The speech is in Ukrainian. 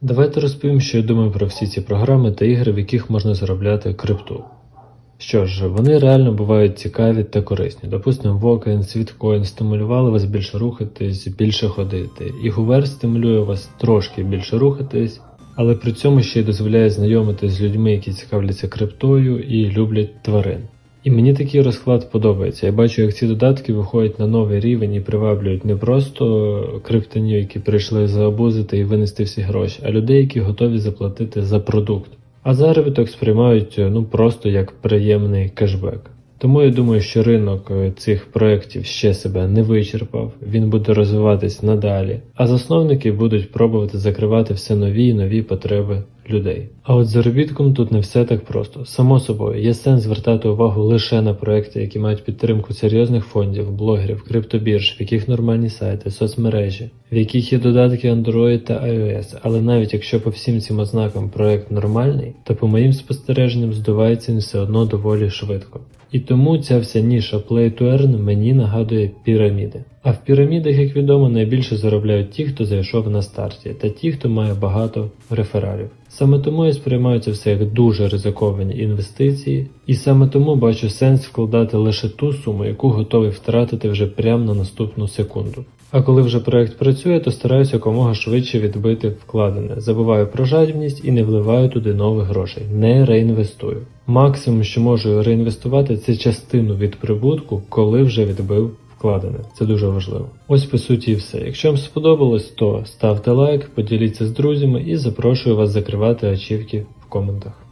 Давайте розповім, що я думаю про всі ці програми та ігри, в яких можна заробляти крипту. Що ж, вони реально бувають цікаві та корисні. Допустимо, Вокен, Світкоін стимулювали вас більше рухатись, більше ходити. І Гувер стимулює вас трошки більше рухатись, але при цьому ще й дозволяє знайомитись з людьми, які цікавляться криптою і люблять тварин. І мені такий розклад подобається. Я бачу, як ці додатки виходять на новий рівень і приваблюють не просто криптонів, які прийшли заобузити і винести всі гроші, а людей, які готові заплатити за продукт. А заробіток сприймають ну просто як приємний кешбек. Тому я думаю, що ринок е, цих проєктів ще себе не вичерпав, він буде розвиватись надалі, а засновники будуть пробувати закривати все нові і нові потреби людей. А от заробітком тут не все так просто. Само собою, є сенс звертати увагу лише на проекти, які мають підтримку серйозних фондів, блогерів, криптобірж, в яких нормальні сайти, соцмережі, в яких є додатки Android та iOS. Але навіть якщо по всім цим ознакам проект нормальний, то по моїм спостереженням здувається він все одно доволі швидко. І тому ця вся ніша Play to Earn мені нагадує піраміди. А в пірамідах, як відомо, найбільше заробляють ті, хто зайшов на старті, та ті, хто має багато рефералів. Саме тому я сприймаю це все як дуже ризиковані інвестиції, і саме тому бачу сенс вкладати лише ту суму, яку готовий втратити вже прямо на наступну секунду. А коли вже проект працює, то стараюся якомога швидше відбити вкладене, забуваю про жадібність і не вливаю туди нових грошей, не реінвестую. Максимум, що можу реінвестувати, це частину від прибутку, коли вже відбив вкладене. Це дуже важливо. Ось по суті все. Якщо вам сподобалось, то ставте лайк, поділіться з друзями і запрошую вас закривати ачівки в коментах.